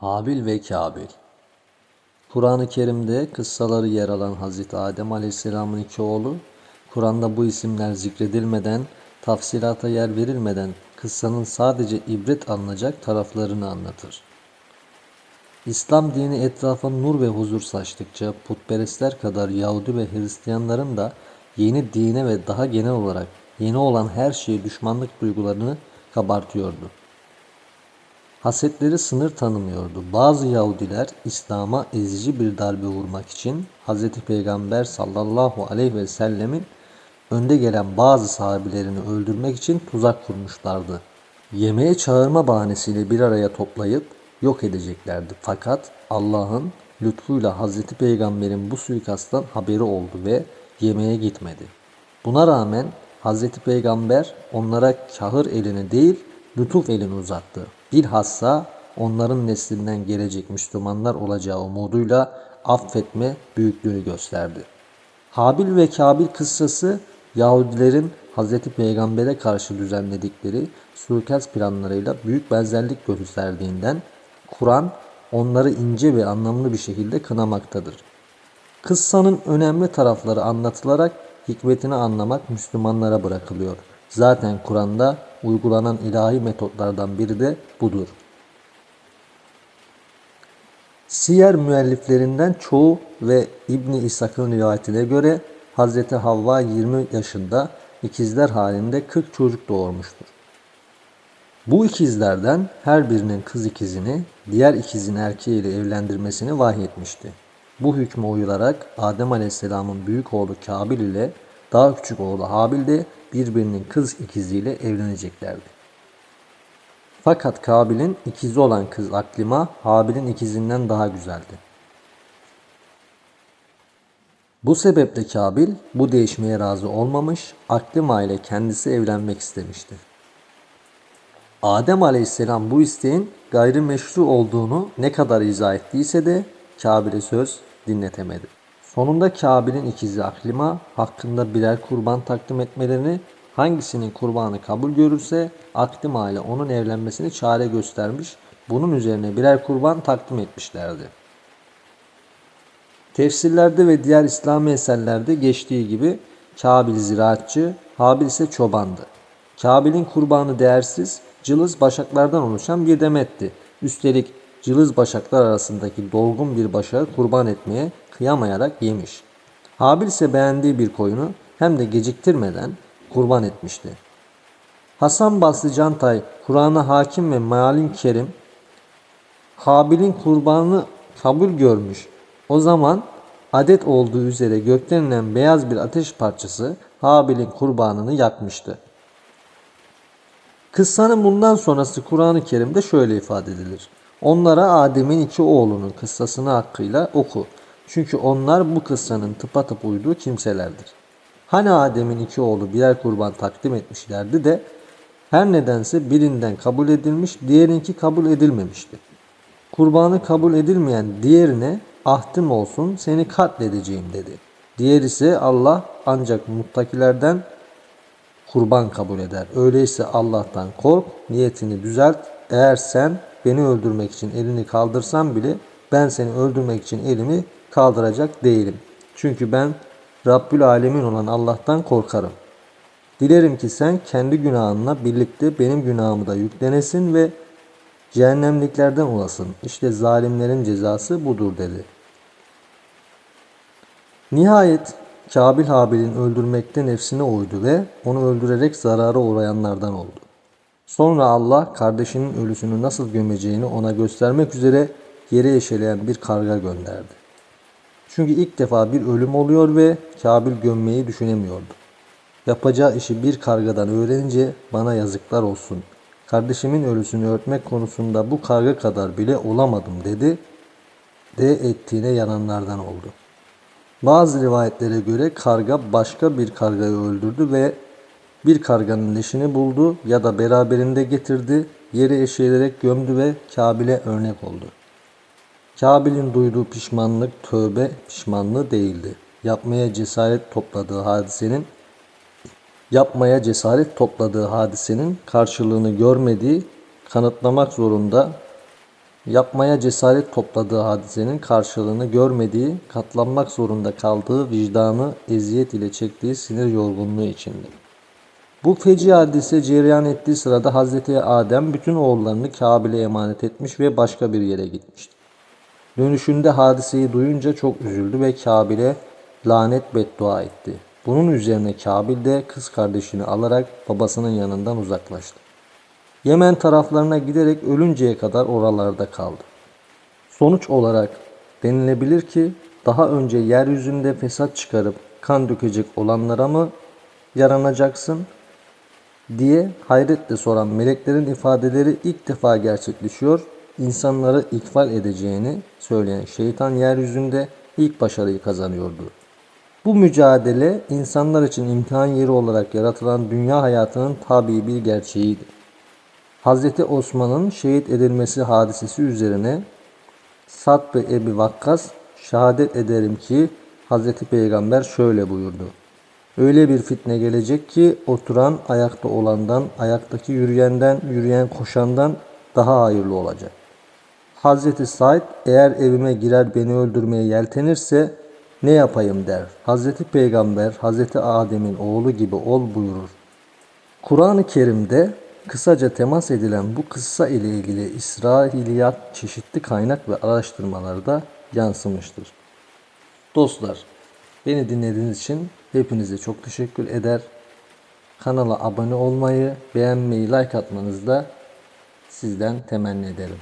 Habil ve Kabil Kur'an-ı Kerim'de kıssaları yer alan Hz. Adem Aleyhisselam'ın iki oğlu, Kur'an'da bu isimler zikredilmeden, tafsilata yer verilmeden kıssanın sadece ibret alınacak taraflarını anlatır. İslam dini etrafa nur ve huzur saçtıkça putperestler kadar Yahudi ve Hristiyanların da yeni dine ve daha genel olarak yeni olan her şeye düşmanlık duygularını kabartıyordu. Hasetleri sınır tanımıyordu. Bazı Yahudiler İslam'a ezici bir darbe vurmak için Hz. Peygamber sallallahu aleyhi ve sellemin önde gelen bazı sahabilerini öldürmek için tuzak kurmuşlardı. Yemeğe çağırma bahanesiyle bir araya toplayıp yok edeceklerdi. Fakat Allah'ın lütfuyla Hz. Peygamber'in bu suikasttan haberi oldu ve yemeğe gitmedi. Buna rağmen Hz. Peygamber onlara kahır elini değil lütuf elini uzattı. Bilhassa onların neslinden gelecek Müslümanlar olacağı umuduyla affetme büyüklüğünü gösterdi. Habil ve Kabil kıssası Yahudilerin Hz. Peygamber'e karşı düzenledikleri suikast planlarıyla büyük benzerlik gösterdiğinden Kur'an onları ince ve anlamlı bir şekilde kınamaktadır. Kıssanın önemli tarafları anlatılarak hikmetini anlamak Müslümanlara bırakılıyor. Zaten Kur'an'da uygulanan ilahi metotlardan biri de budur. Siyer müelliflerinden çoğu ve İbni İshak'ın rivayetine göre Hz. Havva 20 yaşında ikizler halinde 40 çocuk doğurmuştur. Bu ikizlerden her birinin kız ikizini diğer ikizin erkeğiyle evlendirmesini vahyetmişti. Bu hükme uyularak Adem Aleyhisselam'ın büyük oğlu Kabil ile daha küçük oğlu Habil de birbirinin kız ikiziyle evleneceklerdi. Fakat Kabil'in ikizi olan kız Aklima Habil'in ikizinden daha güzeldi. Bu sebeple Kabil bu değişmeye razı olmamış, Aklima ile kendisi evlenmek istemişti. Adem aleyhisselam bu isteğin gayrimeşru olduğunu ne kadar izah ettiyse de Kabil'e söz dinletemedi. Sonunda Kabil'in ikizi Aklima hakkında birer kurban takdim etmelerini hangisinin kurbanı kabul görürse Aklima ile onun evlenmesini çare göstermiş, bunun üzerine birer kurban takdim etmişlerdi. Tefsirlerde ve diğer İslami eserlerde geçtiği gibi Kabil ziraatçı, Habil ise çobandı. Kabil'in kurbanı değersiz, cılız başaklardan oluşan bir demetti. Üstelik cılız başaklar arasındaki dolgun bir başağı kurban etmeye kıyamayarak yemiş. Habil ise beğendiği bir koyunu hem de geciktirmeden kurban etmişti. Hasan Basri Cantay, Kur'an'a hakim ve malin kerim, Habil'in kurbanını kabul görmüş. O zaman adet olduğu üzere gökten inen beyaz bir ateş parçası Habil'in kurbanını yakmıştı. Kıssanın bundan sonrası Kur'an-ı Kerim'de şöyle ifade edilir. Onlara Adem'in iki oğlunun kıssasını hakkıyla oku. Çünkü onlar bu kıssanın tıpatıp uyduğu kimselerdir. Hani Adem'in iki oğlu birer kurban takdim etmişlerdi de her nedense birinden kabul edilmiş, diğerinki kabul edilmemişti. Kurbanı kabul edilmeyen diğerine ahdim olsun seni katledeceğim dedi. Diğer ise Allah ancak muttakilerden kurban kabul eder. Öyleyse Allah'tan kork, niyetini düzelt. Eğer sen beni öldürmek için elini kaldırsan bile ben seni öldürmek için elimi kaldıracak değilim. Çünkü ben Rabbül Alemin olan Allah'tan korkarım. Dilerim ki sen kendi günahınla birlikte benim günahımı da yüklenesin ve cehennemliklerden olasın. İşte zalimlerin cezası budur dedi. Nihayet Kabil Habil'in öldürmekte nefsine uydu ve onu öldürerek zarara uğrayanlardan oldu. Sonra Allah kardeşinin ölüsünü nasıl gömeceğini ona göstermek üzere yere eşeleyen bir karga gönderdi. Çünkü ilk defa bir ölüm oluyor ve Kabil gömmeyi düşünemiyordu. Yapacağı işi bir kargadan öğrenince bana yazıklar olsun. Kardeşimin ölüsünü örtmek konusunda bu karga kadar bile olamadım dedi de ettiğine yananlardan oldu. Bazı rivayetlere göre karga başka bir kargayı öldürdü ve bir karganın leşini buldu ya da beraberinde getirdi, yere eşeğilerek gömdü ve Kabil'e örnek oldu. Kabil'in duyduğu pişmanlık tövbe pişmanlığı değildi. Yapmaya cesaret topladığı hadisenin yapmaya cesaret topladığı hadisenin karşılığını görmediği kanıtlamak zorunda yapmaya cesaret topladığı hadisenin karşılığını görmediği, katlanmak zorunda kaldığı vicdanı eziyet ile çektiği sinir yorgunluğu içinde. Bu feci hadise cereyan ettiği sırada Hazreti Adem bütün oğullarını Kabil'e emanet etmiş ve başka bir yere gitmişti. Dönüşünde hadiseyi duyunca çok üzüldü ve Kabil'e lanet beddua etti. Bunun üzerine Kabil de kız kardeşini alarak babasının yanından uzaklaştı. Yemen taraflarına giderek ölünceye kadar oralarda kaldı. Sonuç olarak denilebilir ki daha önce yeryüzünde fesat çıkarıp kan dökecek olanlara mı yaranacaksın diye hayretle soran meleklerin ifadeleri ilk defa gerçekleşiyor. İnsanları ikfal edeceğini söyleyen şeytan yeryüzünde ilk başarıyı kazanıyordu. Bu mücadele insanlar için imtihan yeri olarak yaratılan dünya hayatının tabii bir gerçeğiydi. Hz. Osman'ın şehit edilmesi hadisesi üzerine Sad ve Ebi Vakkas şehadet ederim ki Hz. Peygamber şöyle buyurdu. Öyle bir fitne gelecek ki oturan ayakta olandan, ayaktaki yürüyenden, yürüyen koşandan daha hayırlı olacak. Hazreti Said eğer evime girer beni öldürmeye yeltenirse ne yapayım der. Hazreti Peygamber Hazreti Adem'in oğlu gibi ol buyurur. Kur'an-ı Kerim'de kısaca temas edilen bu kıssa ile ilgili İsrailiyat çeşitli kaynak ve araştırmalarda yansımıştır. Dostlar, beni dinlediğiniz için hepinize çok teşekkür eder. Kanala abone olmayı, beğenmeyi, like atmanızı da sizden temenni ederim.